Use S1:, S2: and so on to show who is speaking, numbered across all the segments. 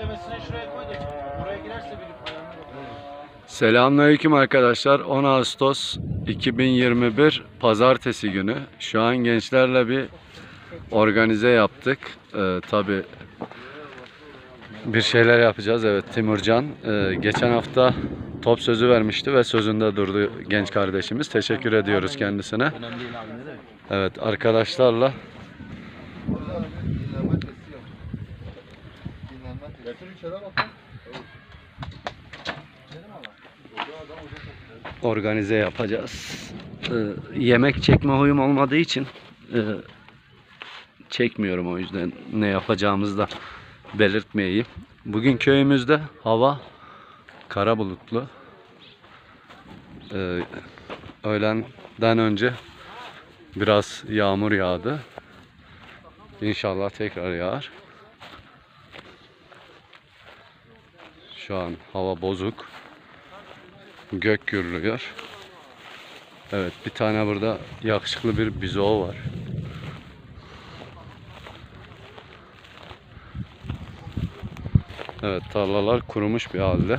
S1: yüklemesini şuraya koy da buraya girerse bir ayağına bakıyor.
S2: Selamünaleyküm arkadaşlar. 10 Ağustos 2021 Pazartesi günü. Şu an gençlerle bir organize yaptık. Ee, Tabi bir şeyler yapacağız. Evet Timurcan e, geçen hafta top sözü vermişti ve sözünde durdu genç kardeşimiz. Teşekkür ediyoruz kendisine. Evet arkadaşlarla Organize yapacağız. Ee, yemek çekme huyum olmadığı için e, çekmiyorum o yüzden ne yapacağımızı da belirtmeyeyim. Bugün köyümüzde hava kara bulutlu. Ee, öğlenden önce biraz yağmur yağdı. İnşallah tekrar yağar. Şu an hava bozuk. Gök gürlüyor. Evet bir tane burada yakışıklı bir bizo var. Evet tarlalar kurumuş bir halde.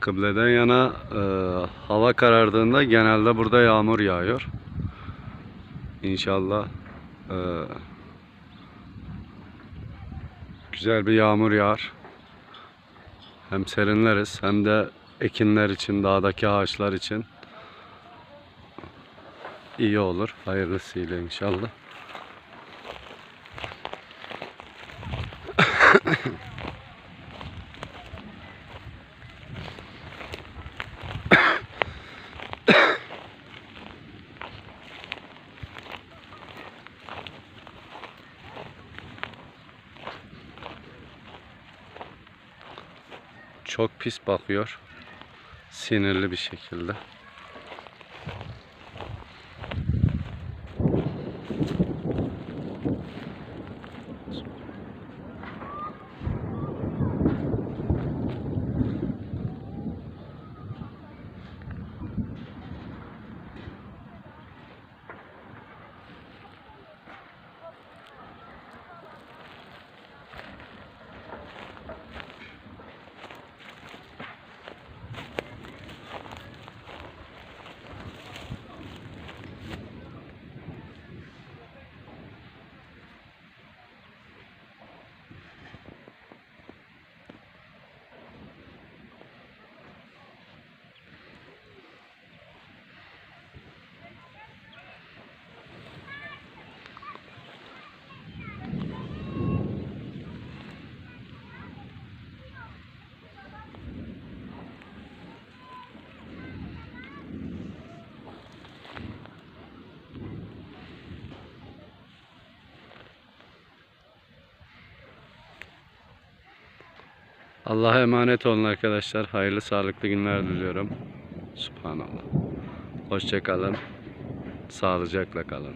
S2: Kıbleden yana e, hava karardığında genelde burada yağmur yağıyor. İnşallah e, güzel bir yağmur yağar. Hem serinleriz hem de ekinler için, dağdaki ağaçlar için iyi olur. Hayırlısıyla inşallah. Çok pis bakıyor. Sinirli bir şekilde. Allah'a emanet olun arkadaşlar. Hayırlı sağlıklı günler diliyorum. Subhanallah. Hoşça kalın. Sağlıcakla kalın.